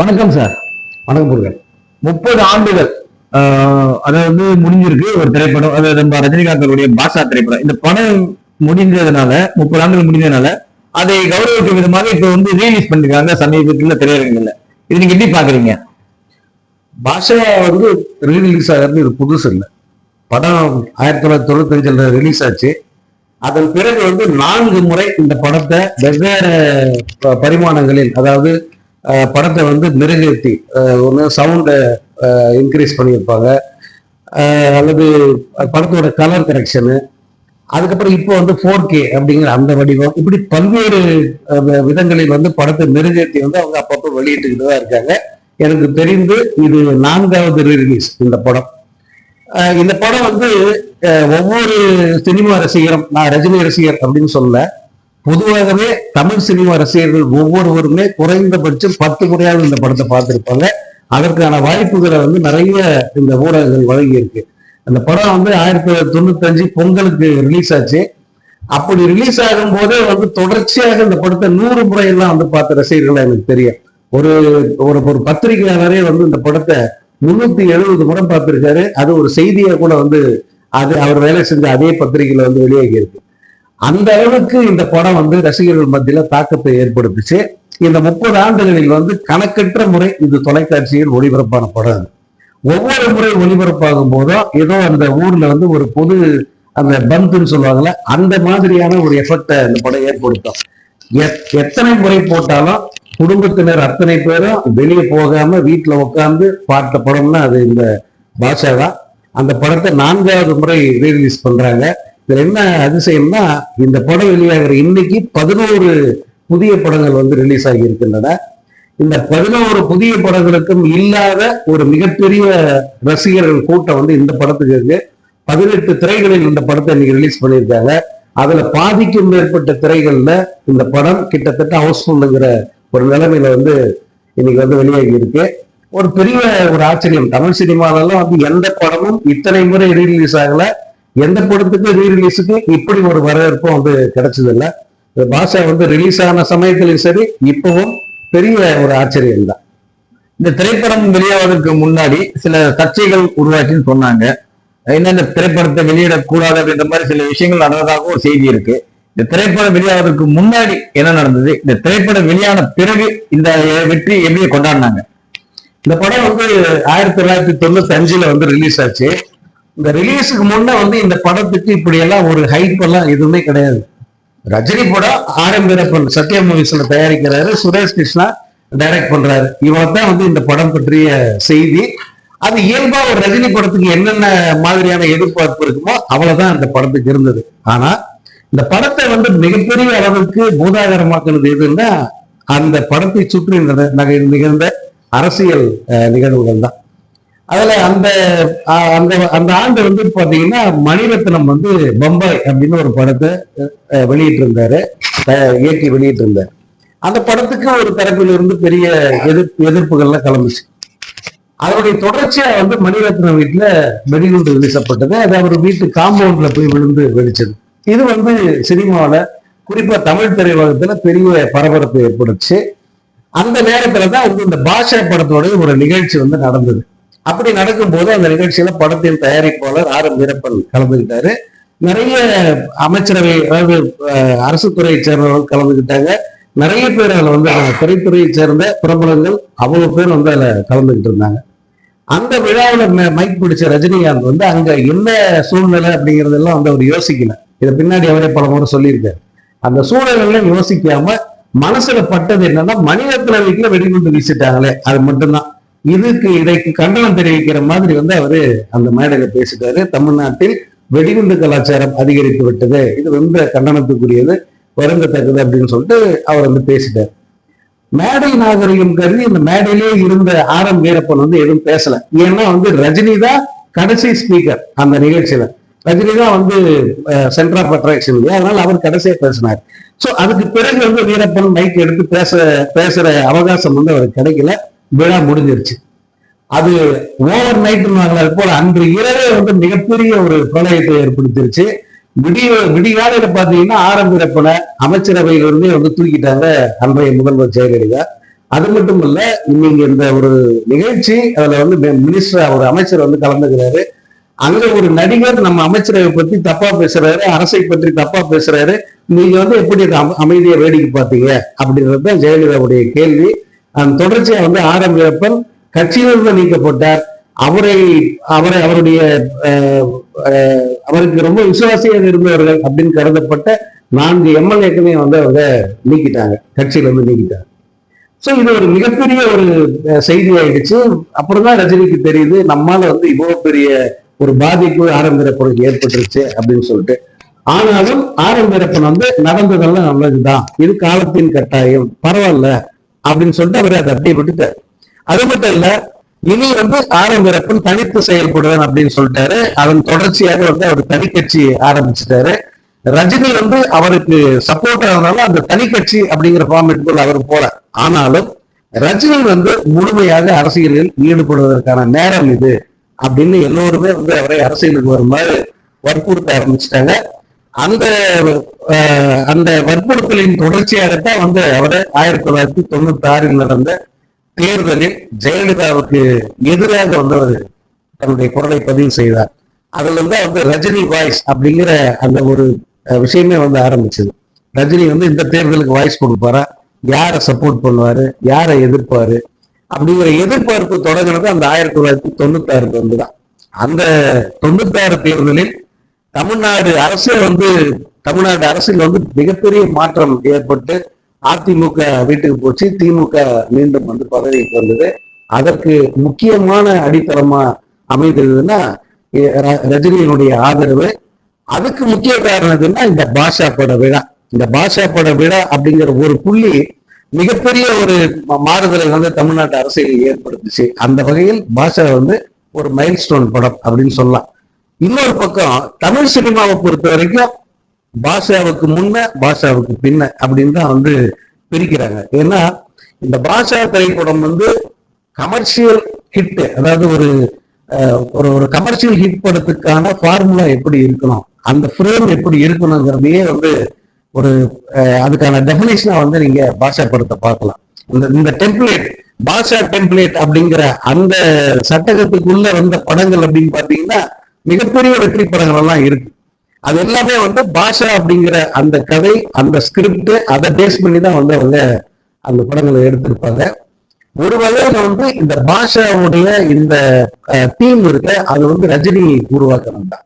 வணக்கம் சார் வணக்கம் முருகன். முப்பது ஆண்டுகள் அதாவது முடிஞ்சிருக்கு. ஒரு திரைப்படம் அது நம்ம ரஜினிகாந்தருடைய பாஷா திரைப்படம். இந்த படம் முடிஞ்சதுனால முப்பது ஆண்டுகள் முடிஞ்சதுனால அதை கௌரவிக்கும் விதமாக இப்ப வந்து ரீலீஸ் பண்ணிருக்காங்க சமீபத்தில் திரையரங்குல இது நீங்க எப்படி பாக்குறீங்க? பாஷா வந்து ரீரிலீஸ் ஆகிறது இது புதுசு இல்லை. படம் ஆயிரத்தி தொள்ளாயிரத்தி தொண்ணூத்தஞ்சுல ரிலீஸ் ஆச்சு. அதன் பிறகு வந்து நான்கு முறை இந்த படத்தை வெவ்வேறு பரிமாணங்களில் அதாவது படத்தை வந்து மெருகேற்றி ஒன்று சவுண்டை இன்க்ரீஸ் பண்ணியிருப்பாங்க. அல்லது படத்தோட கலர் கரெக்ஷனு அதுக்கப்புறம் இப்போ வந்து ஃபோர் கே அப்படிங்கிற அந்த வடிவம். இப்படி பல்வேறு விதங்களில் வந்து படத்தை மெருகேற்றி வந்து அவங்க அப்பப்போ வெளியிட்டுக்கிட்டு தான் இருக்காங்க. எனக்கு தெரிந்து இது நான்காவது ரிலீஸ் இந்த படம். இந்த படம் வந்து ஒவ்வொரு சினிமா ரசிகரும் நான் ரஜினி ரசிகர் அப்படின்னு சொல்ல பொதுவாகவே தமிழ் சினிமா ரசிகர்கள் ஒவ்வொருவருமே குறைந்தபட்சம் பத்து முறையாவது இந்த படத்தை பார்த்துருப்பாங்க. அதற்கான வாய்ப்புகளை வந்து நிறைய இந்த ஊடகங்கள் வழங்கி இருக்கு அந்த படம் வந்து ஆயிரத்தி தொள்ளாயிரத்தி தொண்ணூத்தஞ்சு பொங்கலுக்கு ரிலீஸ் ஆச்சு. அப்படி ரிலீஸ் ஆகும் போதே வந்து தொடர்ச்சியாக இந்த படத்தை நூறு முறையெல்லாம் வந்து பார்த்த ரசிகர்கள் எனக்கு தெரியும். ஒரு ஒரு ஒரு பத்திரிகையாளரே வந்து இந்த படத்தை முன்னூத்தி எழுபது முறை பார்த்திருக்காரு. அது ஒரு செய்தியை கூட வந்து அது அவர் வேலை செஞ்ச அதே பத்திரிகையில வந்து வெளியாகி இருக்கு அந்த அளவுக்கு இந்த படம் வந்து ரசிகர்கள் மத்தியில தாக்கத்தை ஏற்படுத்துச்சு. இந்த முப்பது ஆண்டுகளில் வந்து கணக்கற்ற முறை இது தொலைக்காட்சியில் ஒளிபரப்பான படம் ஒவ்வொரு முறை ஒளிபரப்பாகும் போதும் ஏதோ அந்த ஊர்ல வந்து ஒரு பொது அந்த பந்துன்னு சொல்லுவாங்கல்ல அந்த மாதிரியான ஒரு எஃபெக்டை இந்த படம் ஏற்படுத்தும். எத்- எத்தனை முறை போட்டாலும் குடும்பத்தினர் அத்தனை பேரும் வெளியே போகாம வீட்டுல உட்கார்ந்து பார்த்த படம்னா அது இந்த பாஷா தான் அந்த படத்தை நான்காவது முறை ரீரிலீஸ் பண்றாங்க. இதுல என்ன அதிசயம்னா இந்த படம் வெளியாகிற இன்னைக்கு பதினோரு புதிய படங்கள் வந்து ரிலீஸ் ஆகி இருக்கின்றன இந்த பதினோரு புதிய படங்களுக்கும் இல்லாத ஒரு மிகப்பெரிய ரசிகர்கள் கூட்டம் வந்து இந்த படத்துக்கு இருக்கு. பதினெட்டு திரைகளில் இந்த படத்தை இன்னைக்கு ரிலீஸ் பண்ணியிருக்காங்க. அதுல பாதிக்கும் மேற்பட்ட திரைகள்ல இந்த படம் கிட்டத்தட்ட ஹவுஸ்ஃபுல்லுங்கிற ஒரு நிலைமையில வந்து இன்னைக்கு வந்து வெளியாகி இருக்கு ஒரு பெரிய ஒரு ஆச்சரியம். தமிழ் சினிமாலெல்லாம் வந்து எந்த படமும் இத்தனை முறை ரீரிலீஸ் ஆகல. எந்த படத்துக்கு ரீரிலீஸுக்கு இப்படி ஒரு வரவேற்பும் வந்து கிடைச்சதில்ல. இந்த பாஷா வந்து ரிலீஸ் ஆன சமயத்திலும் சரி இப்பவும் பெரிய ஒரு ஆச்சரியம் தான். இந்த திரைப்படம் வெளியாவதற்கு முன்னாடி சில சர்ச்சைகள் உருவாச்சின்னு சொன்னாங்க. என்னென்ன திரைப்படத்தை வெளியிடக்கூடாது அப்படின்ற மாதிரி சில விஷயங்கள் நடந்ததாகவும் ஒரு செய்தி இருக்கு. இந்த திரைப்படம் வெளியாவதற்கு முன்னாடி என்ன நடந்தது? இந்த திரைப்படம் வெளியான பிறகு இந்த வெற்றி எப்படி கொண்டாடினாங்க? இந்த படம் வந்து ஆயிரத்தி தொள்ளாயிரத்தி தொண்ணூத்தி அஞ்சுல வந்து ரிலீஸ் ஆச்சு. இந்த ரிலீஸுக்கு முன்ன வந்து இந்த படத்துக்கு இப்படி எல்லாம் ஒரு ஹைப் எல்லாம் எதுவுமே கிடையாது. ரஜினி படம் ஆர் எம் வீரப்பன் சத்யா மூவிஸ்ல தயாரிக்கிறாரு சுரேஷ் கிருஷ்ணா டைரக்ட் பண்றாரு. இவர் தான் வந்து இந்த படம் பற்றிய செய்தி. அது இயல்பா ஒரு ரஜினி படத்துக்கு என்னென்ன மாதிரியான எதிர்பார்ப்பு இருக்குமோ அவ்வளவுதான் இந்த படத்துக்கு இருந்தது. ஆனா இந்த படத்தை வந்து மிகப்பெரிய அளவுக்கு பூதாகரமாக்குனது எதுன்னா அந்த படத்தை சுற்றி நிகழ்ந்த அரசியல் அஹ், நிகழ்வுகள் தான் அதுல அந்த அஹ், அந்த அந்த ஆண்டு வந்து பாத்தீங்கன்னா மணிரத்னம் வந்து பம்பாய் அப்படின்னு ஒரு படத்தை வெளியிட்டு இருந்தாரு இயக்கி வெளியிட்டு இருந்தார் அந்த படத்துக்கு ஒரு தரப்பில் இருந்து பெரிய எதிர்ப்பு எதிர்ப்புகள்லாம் கிளம்பிச்சு. அதனுடைய தொடர்ச்சியா வந்து மணிரத்னம் வீட்டுல வெடிகுண்டு வீசப்பட்டது அது அவர் வீட்டு காம்பவுண்ட்ல போய் விழுந்து வெடிச்சது. இது வந்து சினிமாவில குறிப்பா தமிழ் திரையுலகத்துல பெரிய பரபரப்பு ஏற்படுச்சு. அந்த நேரத்துல தான் வந்து இந்த பாஷா படத்தோட ஒரு நிகழ்ச்சி வந்து நடந்தது. அப்படி நடக்கும்போது அந்த நிகழ்ச்சியில படத்தின் தயாரிப்பாளர் ஆர் எம் வீரப்பன் கலந்துக்கிட்டாரு நிறைய அமைச்சரவை அதாவது அஹ், அரசு துறையை சேர்ந்தவர்கள் கலந்துக்கிட்டாங்க நிறைய பேர் அதில் வந்து திரைத்துறையை சேர்ந்த பிரபலங்கள் அவ்வளவு பேர் வந்து அதுல கலந்துக்கிட்டு இருந்தாங்க. அந்த விழாவில் மைக் பிடிச்ச ரஜினிகாந்த் வந்து அங்க என்ன சூழ்நிலை அப்படிங்கறதெல்லாம் வந்து அவர் யோசிக்கல. இதை பின்னாடி அவரே பல முறை சொல்லியிருக்காரு. அந்த சூழல்களை யோசிக்காம மனசுல பட்டது என்னன்னா மணிரத்ன வீட்டுல வெடிகுண்டு வீசிட்டாங்களே அது மட்டும்தான். இதுக்கு இதைக்கு கண்டனம் தெரிவிக்கிற மாதிரி வந்து அவரு அந்த மேடையில பேசிட்டாரு. தமிழ்நாட்டில் வெடிகுண்டு கலாச்சாரம் அதிகரித்து விட்டது. இது ரொம்ப கண்டனத்துக்குரியது வருந்தத்தக்கது அப்படின்னு சொல்லிட்டு அவர் வந்து பேசிட்டார். மேடை நாகரிகம் கருதி இந்த மேடையிலே இருந்த ஆர் எம் வீரப்பன் வந்து எதுவும் பேசல. ஏன்னா வந்து ரஜினி தான் கடைசி ஸ்பீக்கர் அந்த நிகழ்ச்சியில. ரஜினி தான் வந்து சென்டர் ஆஃப் அட்ராக்ஷன் இல்லையா? அதனால அவர் கடைசியா பேசினார். சோ அதுக்கு பிறகு வந்து வீரப்பன் மைக் எடுத்து பேச பேசுற அவகாசம் வந்து அவருக்கு கிடைக்கல. விழா முடிஞ்சிருச்சு. அது ஓவர் நைட் அது போல அன்று இரவே வந்து மிகப்பெரிய ஒரு பிரளயத்தை ஏற்படுத்திருச்சு. விடிய விடிகாலையில பாத்தீங்கன்னா ஆரம்பிரப்பனை அமைச்சரவையிலிருந்தே வந்து தூக்கிட்டாங்க அன்றைய முதல்வர் ஜெயலலிதா. அது மட்டும் இல்ல நீங்க இந்த ஒரு நிகழ்ச்சி அதுல வந்து மினிஸ்டர் ஒரு அமைச்சர் வந்து கலந்துக்கிறாரு. அங்க ஒரு நடிகர் நம்ம அமைச்சரை பத்தி தப்பா பேசுறாரு அரசை பற்றி தப்பா பேசுறாரு. நீங்க வந்து எப்படி அமைதியை வேடிக்கை பார்த்தீங்க அப்படின்றது தான் ஜெயலலிதாவுடைய கேள்வி. அந்த தொடர்ச்சியா வந்து ஆர் எம் வீரப்பன் கட்சியிலிருந்து நீக்கப்பட்டார். அவரை அவரை அவருடைய அஹ், அஹ், அவருக்கு ரொம்ப விசுவாசியாக இருந்தவர்கள் அப்படின்னு கருதப்பட்ட நான்கு எம்எல்ஏக்களையும் வந்து அவங்க நீக்கிட்டாங்க. கட்சியில இருந்து நீக்கிட்டாங்க. சோ இது ஒரு மிகப்பெரிய ஒரு செய்தி ஆயிடுச்சு அப்புறம் தான் ரஜினிக்கு தெரியுது நம்மால வந்து இவ்வளவு பெரிய ஒரு பாதிப்பு ஆரம்பிக்கிற ஏற்பட்டுருச்சு அப்படின்னு சொல்லிட்டு. ஆனாலும் ஆரம்பிரப்பன் வந்து நடந்ததெல்லாம் நல்லதுதான். இது காலத்தின் கட்டாயம். பரவாயில்ல. அப்படின்னு சொல்லிட்டு அவர் அதை அப்படியே விட்டுட்டார். அது மட்டும் இல்ல இனி வந்து ஆரம்பிறப்பன் தனித்து செயல்படுவேன் அப்படின்னு சொல்லிட்டாரு. அதன் தொடர்ச்சியாக வந்து அவர் தனி கட்சி ஆரம்பிச்சிட்டாரு. ரஜினி வந்து அவருக்கு சப்போர்ட் ஆனதால அந்த தனி கட்சி அப்படிங்கிற ஃபார்மேட்டுக்குள்ள அவர் போறார். ஆனாலும் ரஜினி வந்து முழுமையாக அரசியலில் ஈடுபடுவதற்கான நேரம் இது அப்படின்னு எல்லோருமே வந்து அவரை அரசியலுக்கு வருமாறு வற்புறுத்த ஆரம்பிச்சிட்டாங்க. அந்த அந்த வற்புறுத்தலின் தொடர்ச்சியாகத்தான் வந்து அவர் ஆயிரத்தி தொள்ளாயிரத்தி தொண்ணூத்தி ஆறில் நடந்த தேர்தலில் ஜெயலலிதாவுக்கு எதிராக வந்து அவர் தன்னுடைய குரலை பதிவு செய்தார். அதுல இருந்து வந்து ரஜினி வாய்ஸ் அப்படிங்கிற அந்த ஒரு விஷயமே வந்து ஆரம்பிச்சது. ரஜினி வந்து இந்த தேர்தலுக்கு வாய்ஸ் கொடுப்பாரா? யாரை சப்போர்ட் பண்ணுவாரு? யாரை எதிர்ப்பாரு? அப்படிங்கிற எதிர்பார்ப்பு தொடங்கினது அந்த ஆயிரத்தி தொள்ளாயிரத்தி தொண்ணூத்தி ஆறுக்கு வந்துதான் அந்த தொண்ணூத்தாறு தேர்தலில் தமிழ்நாடு அரசே வந்து தமிழ்நாடு அரசில் வந்து மிகப்பெரிய மாற்றம் ஏற்பட்டு அதிமுக வீட்டுக்கு போச்சு. திமுக மீண்டும் வந்து பதவிக்கு வந்தது. அதற்கு முக்கியமான அடித்தளமா அமைந்ததுன்னா ர- ரஜினியினுடைய ஆதரவு. அதுக்கு முக்கிய காரணம் எதுன்னா இந்த பாஷா பட விழா. இந்த பாஷா பட விழா அப்படிங்கிற ஒரு புள்ளி மிகப்பெரிய ஒரு மாறுதலை வந்து தமிழ்நாட்டு அரசியலில் ஏற்படுத்துச்சு. அந்த வகையில் பாஷா வந்து ஒரு மைல்ஸ்டோன் படம் அப்படின்னு சொல்லலாம். இன்னொரு பக்கம் தமிழ் சினிமாவை பொறுத்த வரைக்கும் பாஷாவுக்கு முன்ன பாஷாவுக்கு பின்ன அப்படின்னு தான் வந்து பிரிக்கிறாங்க. ஏன்னா இந்த பாஷா திரைப்படம் வந்து கமர்ஷியல் ஹிட் அதாவது ஒரு ஒரு ஒரு கமர்ஷியல் ஹிட் படத்துக்கான ஃபார்முலா எப்படி இருக்கணும் அந்த ஃப்ரேம் எப்படி இருக்கணுங்கிறதையே வந்து ஒரு அதுக்கான டெபினேஷனா வந்து நீங்க பாஷா படத்தை பார்க்கலாம். இந்த இந்த டெம்ப்ளேட் பாஷா டெம்ப்ளேட் அப்படிங்கிற அந்த சட்டகத்துக்குள்ள வந்த படங்கள் அப்படின்னு பாத்தீங்கன்னா மிகப்பெரிய வெற்றி படங்கள் எல்லாம் இருக்கு. அது எல்லாமே வந்து பாஷா அப்படிங்கிற அந்த கதை அந்த ஸ்கிரிப்ட் அதை பேஸ் பண்ணி தான் வந்து அவங்க அந்த படங்களை எடுத்திருப்பாங்க. ஒரு வகையில வந்து இந்த பாஷாவுடைய இந்த தீம் இருக்க அது வந்து ரஜினி உருவாக்கணும் தான்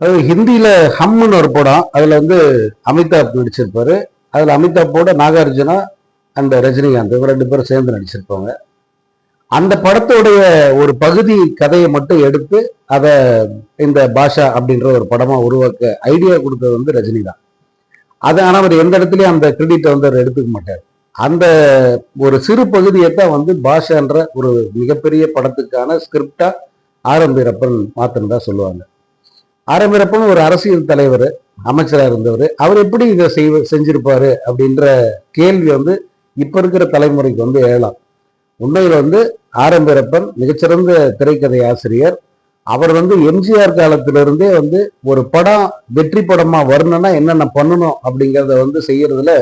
அது ஹிந்தியில ஹம்னு ஒரு படம் அதுல வந்து அமிதாப் நடிச்சிருப்பாரு. அதுல அமிதாப்போட நாகார்ஜுனா அந்த ரஜினிகாந்த் இவர் ரெண்டு பேரும் சேர்ந்து நடிச்சிருப்பாங்க. அந்த படத்தோடைய ஒரு பகுதி கதையை மட்டும் எடுத்து அதை இந்த பாஷா அப்படின்ற ஒரு படமா உருவாக்க ஐடியா கொடுத்தது வந்து ரஜினி தான். அது ஆனால் அவர் எந்த இடத்துலயும் அந்த கிரெடிட்டை வந்து அவர் எடுத்துக்க மாட்டார். அந்த ஒரு சிறு பகுதியை தான் வந்து பாஷான்ற ஒரு மிகப்பெரிய படத்துக்கான ஸ்கிரிப்டா ஆரம்பிரப்பன் மாத்தினதா சொல்லுவாங்க. ஆரம்பிரப்பன் ஒரு அரசியல் தலைவர் அமைச்சராக இருந்தவர். அவர் எப்படி இதை செய்வ செஞ்சிருப்பாரு அப்படின்ற கேள்வி வந்து இப்போ இருக்கிற தலைமுறைக்கு வந்து எழலாம். உண்மையில் வந்து ஆரம்பிரப்பன் மிகச்சிறந்த திரைக்கதை ஆசிரியர். அவர் வந்து எம்ஜிஆர் காலத்திலிருந்தே வந்து ஒரு படம் வெற்றி படமாக வரணும்னா என்னென்ன பண்ணணும் அப்படிங்கிறத வந்து செய்யறதுல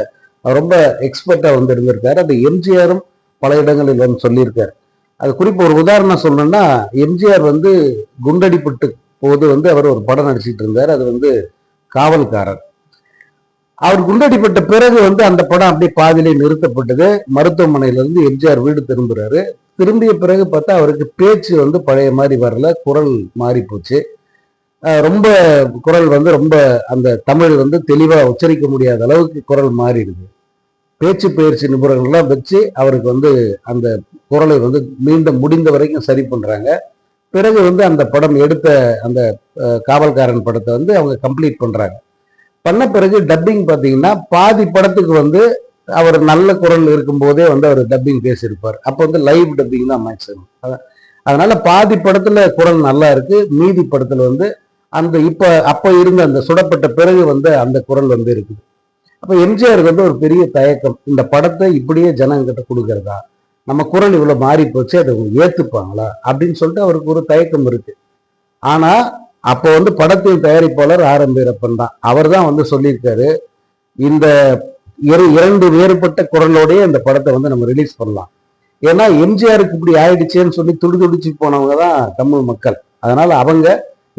ரொம்ப எக்ஸ்பர்ட்டாக வந்து இருந்திருக்காரு. அது எம்ஜிஆரும் பல இடங்களில் வந்து சொல்லியிருக்காரு. அது குறிப்பு ஒரு உதாரணம் சொல்லணும்னா எம்ஜிஆர் வந்து குண்டடிப்பட்டு போது வந்து அவர் ஒரு படம் நடிச்சிட்டு இருந்தார். அது வந்து காவல்காரர். அவர் குண்டடிப்பட்ட பிறகு வந்து அந்த படம் அப்படியே பாதியிலே நிறுத்தப்பட்டது. மருத்துவமனையிலிருந்து எம்ஜிஆர் வீடு திரும்புறாரு. திரும்பிய பிறகு பார்த்தா அவருக்கு பேச்சு வந்து பழைய மாதிரி வரல. குரல் மாறி போச்சு ரொம்ப குரல் வந்து ரொம்ப அந்த தமிழ் வந்து தெளிவாக உச்சரிக்க முடியாத அளவுக்கு குரல் மாறிடுது. பேச்சு பயிற்சி நிபுணர்கள்லாம் வச்சு அவருக்கு வந்து அந்த குரலை வந்து மீண்டும் முடிந்த வரைக்கும் சரி பண்ணுறாங்க பிறகு வந்து அந்த படம் எடுத்த அந்த காவல்காரன் படத்தை வந்து அவங்க கம்ப்ளீட் பண்ணுறாங்க பண்ண பிறகு டப்பிங் பார்த்தீங்கன்னா பாதி படத்துக்கு வந்து அவர் நல்ல குரல் இருக்கும்போதே வந்து அவர் டப்பிங் பேசியிருப்பார். அப்போ வந்து லைவ் டப்பிங் தான் மேக்ஸிமம் அதனால பாதி படத்துல குரல் நல்லா இருக்கு மீதி படத்துல வந்து அந்த இப்ப அப்ப இருந்த அந்த சுடப்பட்ட பிறகு வந்து அந்த குரல் வந்து இருக்குது. அப்ப எம்ஜிஆருக்கு வந்து ஒரு பெரிய தயக்கம் இந்த படத்தை இப்படியே ஜனங்கிட்ட கொடுக்கறதா? நம்ம குரல் இவ்வளவு மாறி போச்சு அதை ஏற்றுப்பாங்களா ஏத்துப்பாங்களா? அப்படின்னு சொல்லிட்டு அவருக்கு ஒரு தயக்கம் இருக்கு. ஆனா அப்போ வந்து படத்தின் தயாரிப்பாளர் ஆர் எம் வீரப்பன் தான். அவர் தான் வந்து சொல்லியிருக்காரு இந்த இரு இரண்டு வேறுபட்ட குரலோடய இந்த படத்தை வந்து நம்ம ரிலீஸ் பண்ணலாம். ஏன்னா எம்ஜிஆருக்கு இப்படி ஆயிடுச்சேன்னு சொல்லி துடி துடிச்சு போனவங்க தான் தமிழ் மக்கள். அதனால அவங்க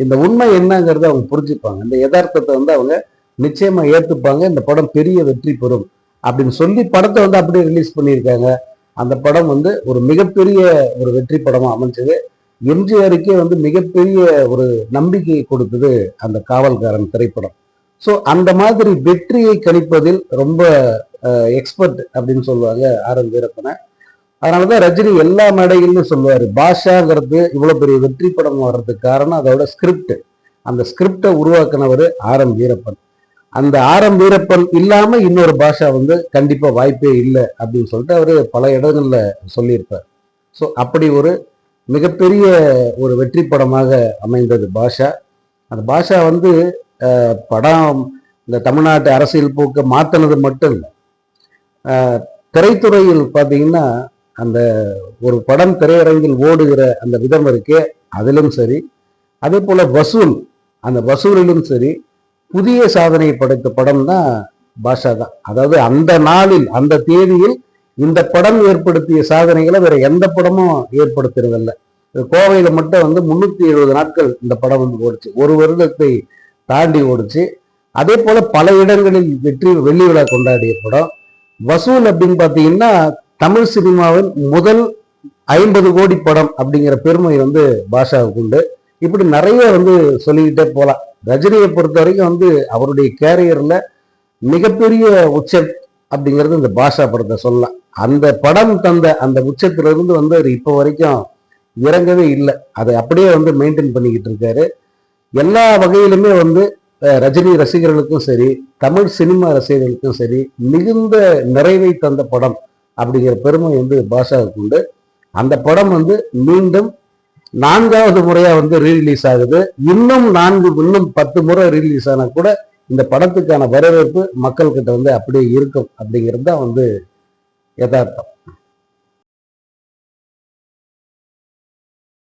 இந்த உண்மை என்னங்கிறத அவங்க புரிஞ்சுப்பாங்க. இந்த யதார்த்தத்தை வந்து அவங்க நிச்சயமா ஏத்துப்பாங்க. இந்த படம் பெரிய வெற்றி பெறும் அப்படின்னு சொல்லி படத்தை வந்து அப்படியே ரிலீஸ் பண்ணியிருக்காங்க. அந்த படம் வந்து ஒரு மிகப்பெரிய ஒரு வெற்றி படமாக அமைஞ்சது. எம்ஜிஆருக்கே வந்து மிகப்பெரிய ஒரு நம்பிக்கையை கொடுத்தது அந்த காவல்காரன் திரைப்படம். ஸோ அந்த மாதிரி வெற்றியை கணிப்பதில் ரொம்ப எக்ஸ்பர்ட் அப்படின்னு சொல்லுவாங்க ஆர் என் வீரப்பனை. அதனாலதான் ரஜினி எல்லா மேடையிலும் சொல்லுவார் பாஷாங்கிறது இவ்வளோ பெரிய வெற்றி படம் வர்றதுக்கு காரணம் அதோட ஸ்கிரிப்ட் அந்த ஸ்கிரிப்டை உருவாக்குனவர் ஆர் எம் வீரப்பன். அந்த ஆர் எம் வீரப்பன் இல்லாமல் இன்னொரு பாஷா வந்து கண்டிப்பாக வாய்ப்பே இல்லை அப்படின்னு சொல்லிட்டு அவர் பல இடங்களில் சொல்லியிருப்பார். ஸோ அப்படி ஒரு மிகப்பெரிய ஒரு வெற்றி படமாக அமைந்தது பாஷா. அந்த பாஷா வந்து படம் இந்த தமிழ்நாட்டு அரசியல் போக்கை மாற்றினது மட்டும் இல்லை திரைத்துறையில் பார்த்தீங்கன்னா அந்த ஒரு படம் திரையரங்கில் ஓடுகிற அந்த விதம் இருக்கே அதிலும் சரி. அதே போல் வசூல் அந்த வசூலிலும் சரி புதிய சாதனையை படைத்த படம் தான் பாஷா தான் அதாவது அந்த நாளில் அந்த தேதியில் இந்த படம் ஏற்படுத்திய சாதனைகளை வேற எந்த படமும் ஏற்படுத்துறதில்ல. கோவையில் மட்டும் வந்து முந்நூற்றி எழுபது நாட்கள் இந்த படம் வந்து ஓடுச்சு. ஒரு வருடத்தை தாண்டி ஓடுச்சு. அதே போல் பல இடங்களில் வெற்றி வெள்ளி விழா கொண்டாடிய படம். வசூல் அப்படின்னு பார்த்தீங்கன்னா தமிழ் சினிமாவின் முதல் ஐம்பது கோடி படம் அப்படிங்கிற பெருமை வந்து பாஷாவுக்கு உண்டு. இப்படி நிறைய வந்து சொல்லிக்கிட்டே போகலாம் ரஜினியை பொறுத்த வரைக்கும் வந்து அவருடைய கேரியரில் மிகப்பெரிய உச்சம் அப்படிங்கிறது இந்த பாஷா படத்தை சொல்லலாம். அந்த படம் தந்த அந்த உச்சத்திலிருந்து வந்து அவர் இப்போ வரைக்கும் இறங்கவே இல்லை. அதை அப்படியே வந்து மெயின்டைன் பண்ணிக்கிட்டு இருக்காரு. எல்லா வகையிலுமே வந்து ரஜினி ரசிகர்களுக்கும் சரி தமிழ் சினிமா ரசிகர்களுக்கும் சரி மிகுந்த நிறைவை தந்த படம் அப்படிங்கிற பெருமை வந்து பாஷாவுக்கு உண்டு. அந்த படம் வந்து மீண்டும் நான்காவது முறையாக வந்து ரீரிலீஸ் ஆகுது. இன்னும் நான்கு இன்னும் பத்து முறை ரீரிலீஸ் ஆனால் கூட இந்த படத்துக்கான வரவேற்பு மக்கள்கிட்ட வந்து அப்படியே இருக்கும் அப்படிங்கிறது தான் வந்து ya da